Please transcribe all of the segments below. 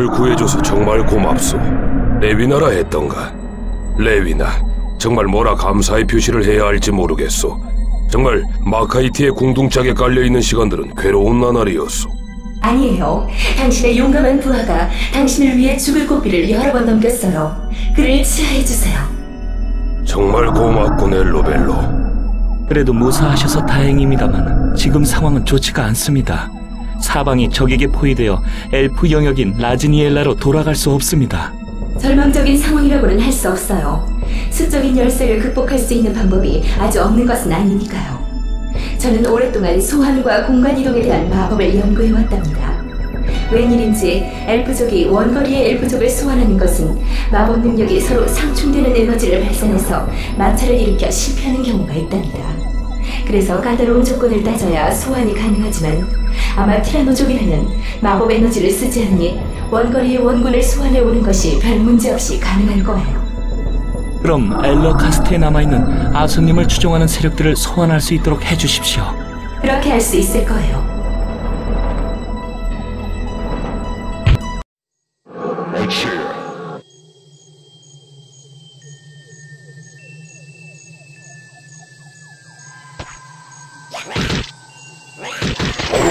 를 구해줘서 정말 고맙소. 레위나라 했던가? 레위나, 정말 뭐라 감사의 표시를 해야 할지 모르겠소. 정말 마카이티의 공둥짝에 깔려있는 시간들은 괴로운 나날이었소. 아니에요. 당신의 용감한 부하가 당신을 위해 죽을 고비를 여러 번 넘겼어요. 그를 치하해주세요. 정말 고맙군, 엘로벨로. 그래도 무사하셔서 다행입니다만 지금 상황은 좋지가 않습니다. 사방이 적에게 포위되어 엘프 영역인 라즈니엘라로 돌아갈 수 없습니다. 절망적인 상황이라고는 할 수 없어요. 수적인 열쇠를 극복할 수 있는 방법이 아주 없는 것은 아니니까요. 저는 오랫동안 소환과 공간 이동에 대한 마법을 연구해 왔답니다. 웬일인지 엘프족이 원거리의 엘프족을 소환하는 것은 마법 능력이 서로 상충되는 에너지를 발산해서 마찰을 일으켜 실패하는 경우가 있답니다. 그래서 까다로운 조건을 따져야 소환이 가능하지만 아마 티라노족이라면 마법 에너지를 쓰지 않니 원거리의 원군을 소환해 오는 것이 별 문제 없이 가능할 거예요. 그럼 엘러 카스트에 남아있는 아수님을 추종하는 세력들을 소환할 수 있도록 해주십시오. 그렇게 할 수 있을 거예요.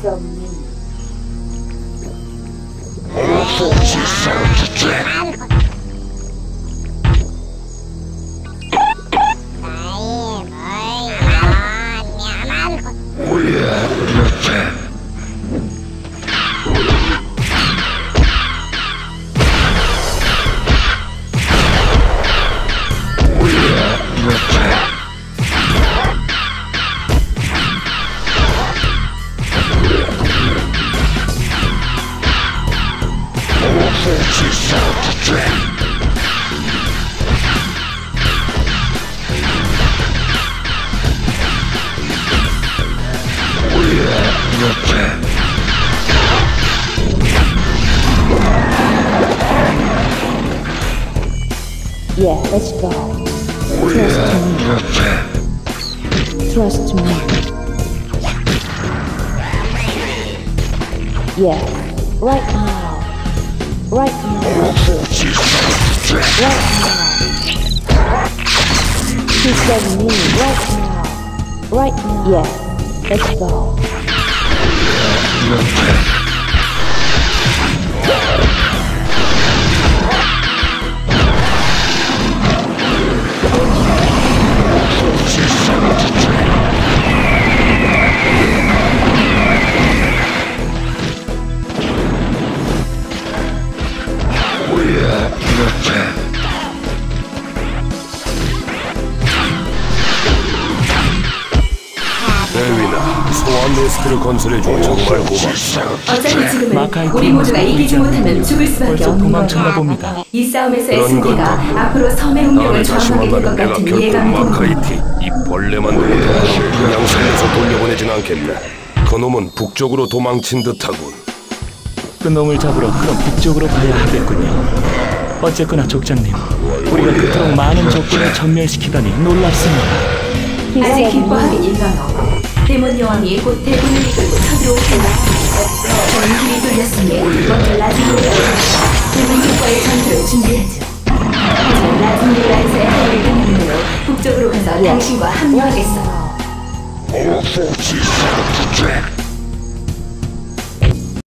from me. All forces sound detected. force yourself to drink. We have. Yeah, let's go. Trust me. Trust me. Yeah, right now. Right now. Right now. He said me right now. Right now. Yeah, let's go. 레위나, 소환 네스트를 건설해줘 정말 고맙소. 어차피 지금은 마카이티 우리 모두가 이기지 못하면 죽을 수밖에 벌써 없는 도망쳤나. 봅니다. 이 그런 승리가 건가? 앞으로 섬의 운명을 다시 좌우하게 될 만나면 것 내가 같은 결코 예감이. 마카이티 이 벌레만 그냥 살려서 돌려보내진 않겠네. 그놈은 북쪽으로 도망친 듯하군. 그 놈을 잡으러 그럼 북쪽으로 가야 하겠군요. 어쨌거나 족장님, 우리가 그토록 많은 적군을 전멸시키다니 놀랍습니다. 아직. 기뻐하긴 일러요. 데몬 여왕이 곧 대군을 이끌고 저는 힘이 돌렸으니 먼저 라디오라에 대군족과의 전투를 준비하죠. 라디오라에서의 해를 끊는 대로 북쪽으로 가서 당신과 합류하겠어요.